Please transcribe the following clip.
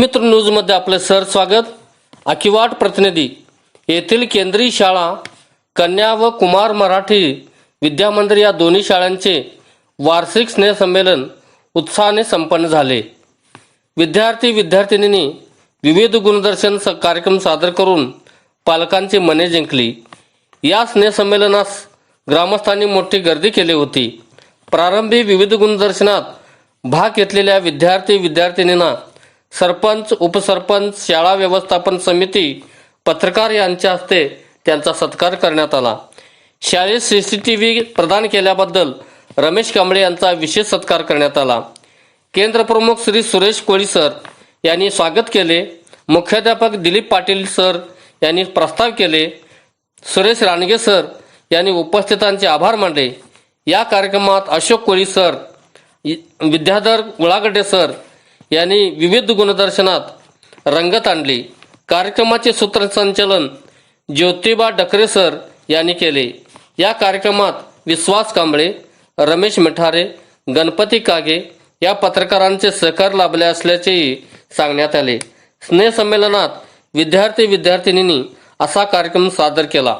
मित्र न्यूजमध्ये आपलं सर स्वागत. अकिवाट प्रतिनिधी येथील केंद्रीय शाळा कन्या व कुमार मराठी विद्यामंदिर या दोन्ही शाळांचे वार्षिक स्नेहसंमेलन उत्साहाने संपन्न झाले. विद्यार्थी विद्यार्थिनींनी विविध गुणदर्शन स- कार्यक्रम सादर करून पालकांची मने जिंकली. या स्नेहसंमेलनास ग्रामस्थांनी मोठी गर्दी केली होती. प्रारंभी विविध गुणदर्शनात भाग घेतलेल्या विद्यार्थी विद्यार्थिनींना सरपंच उपसरपंच शाळा व्यवस्थापन समिती पत्रकार यांच्या हस्ते त्यांचा सत्कार करण्यात आला. शाळेत सी सी टी व्ही प्रदान केल्याबद्दल रमेश कांबळे यांचा विशेष सत्कार करण्यात आला. केंद्र प्रमुख श्री सुरेश कोळी सर यांनी स्वागत केले. मुख्याध्यापक दिलीप पाटील सर यांनी प्रस्ताव केले. सुरेश रानगे सर यांनी उपस्थितांचे आभार मानले. या कार्यक्रमात अशोक कोळी सर विद्याधर गुळागड्डे सर यांनी विविध गुणदर्शनात रंगत आणली. कार्यक्रमाचे सूत्रसंचालन ज्योतिबा डकरे सर यांनी केले. या कार्यक्रमात विश्वास कांबळे रमेश मिठारे गणपती कागे या पत्रकारांचे सहकार लाभले असल्याचेही सांगण्यात आले. स्नेहसंमेलनात विद्यार्थी विद्यार्थिनींनी असा कार्यक्रम सादर केला.